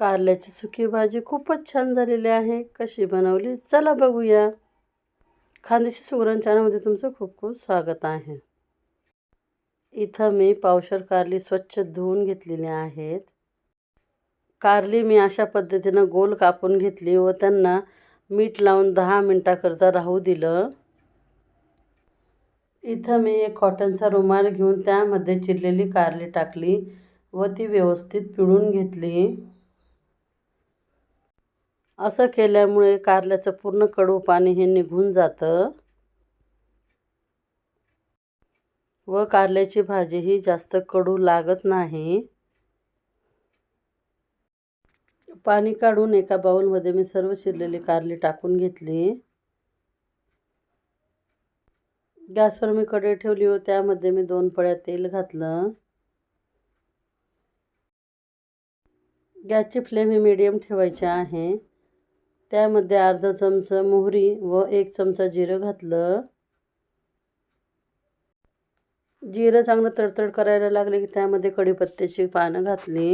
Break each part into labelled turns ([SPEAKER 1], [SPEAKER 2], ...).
[SPEAKER 1] कारल्याची सुकी भाजी खूपच छान झालेली आहे. कशी बनवली? चला बघूया. खानदेशी सुगरण चॅनलमध्ये तुमचं खूप खूप स्वागत आहे. इथं मी पावशर कारली स्वच्छ धुवून घेतलेली आहेत. कारली मी अशा पद्धतीनं गोल कापून घेतली व त्यांना मीठ लावून दहा मिनटाकरता राहू दिलं. इथं मी एक कॉटनचा रुमाल घेऊन त्यामध्ये चिरलेली कारली टाकली व ती व्यवस्थित पिळून घेतली. असं केल्यामुळे कारल्याचं पूर्ण कडू पाणी हे निघून जातं व कारल्याची भाजी ही जास्त कडू लागत नाही. पाणी काढून एका बाऊलमध्ये मी सर्व शिरलेली कारली टाकून घेतली. गॅसवर मी कढई ठेवली व त्यामध्ये मी दोन पळ्या तेल घातलं. गॅसची फ्लेम ही मीडियम ठेवायची आहे. त्यामध्ये अर्धा चमचा मोहरी व एक चमचा जिरं घातलं. जिरं चांगलं तडतड करायला लागले की त्यामध्ये कढीपत्त्याची पानं घातली.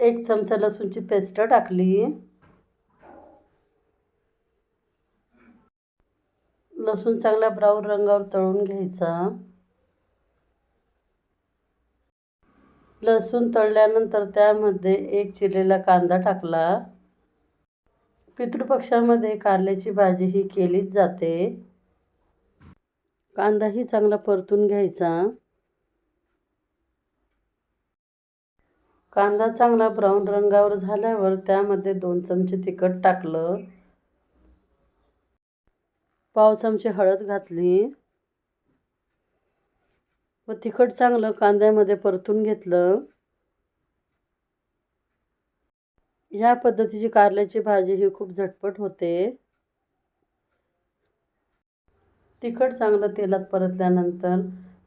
[SPEAKER 1] एक चमचा लसूणची पेस्ट टाकली. लसूण चांगल्या ब्राऊन रंगावर तळून घ्यायचा. लसूण तळल्यानंतर त्यामध्ये एक चिरलेला कांदा टाकला. पितृपक्षामध्ये कारल्याची भाजी ही केलीच जाते. कांदाही चांगला परतून घ्यायचा. कांदा चांगला ब्राऊन रंगावर झाल्यावर त्यामध्ये दोन चमचे तिखट टाकलं. पाव चमचे हळद घातली. व तिखट चांगलं कांद्यामध्ये परतून घेतलं. ह्या पद्धतीची कारल्याची भाजी ही खूप झटपट होते. तिखट चांगलं तेलात परतल्यानंतर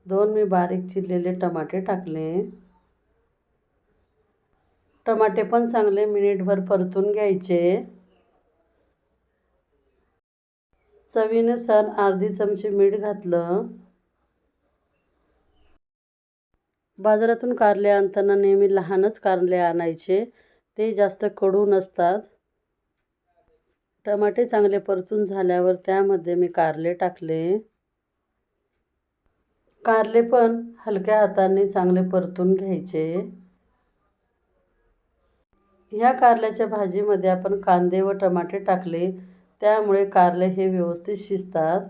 [SPEAKER 1] दोन मी बारीक चिरलेले टमाटे टाकले. टमाटे पण चांगले मिनिटभर परतून घ्यायचे. चवीनुसार अर्धी चमची मीठ घातलं. बाजारातून कारले आणताना नेहमी लहानच कारले आणायचे. ते जास्त कडू नसतात. टमाटे चांगले परतून झाल्यावर त्यामध्ये मी कारले टाकले. कारले पण हलक्या हाताने चांगले परतून घ्यायचे. ह्या कारल्याच्या भाजीमध्ये आपण कांदे व टमाटे टाकले. त्यामुळे कारले हे व्यवस्थित शिजतात.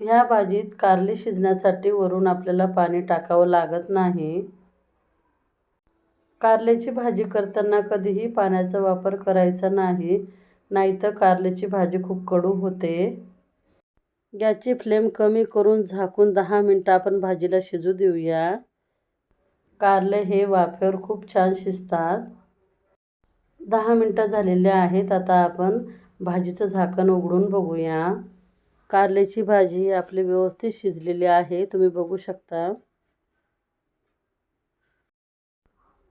[SPEAKER 1] ह्या भाजीत कारले शिजण्यासाठी वरून आपल्याला पाणी टाकावं लागत नाही. कारल्याची भाजी करताना कधीही पाण्याचा वापर करायचा नाही नाहीतर कारल्याची भाजी खूप कडू होते. गॅसची फ्लेम कमी करून झाकून दहा मिनटं आपण भाजीला शिजू देऊया. कारले हे वाफेवर खूप छान शिजतात. दहा मिनटं झालेले आहेत आता आपण भाजीचं झाकण उघडून बघूया. कारल्याची भाजी आपली व्यवस्थित शिजलेली आहे. तुम्ही बघू शकता.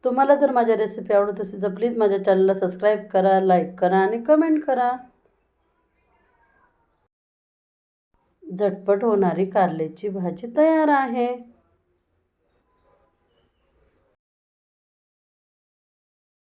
[SPEAKER 1] तुम्हाला जर माझ्या रेसिपी आवडत असेल तर प्लीज माझ्या चॅनलला सबस्क्राईब करा लाईक करा आणि कमेंट करा. झटपट होणारी कारल्याची भाजी तयार आहे.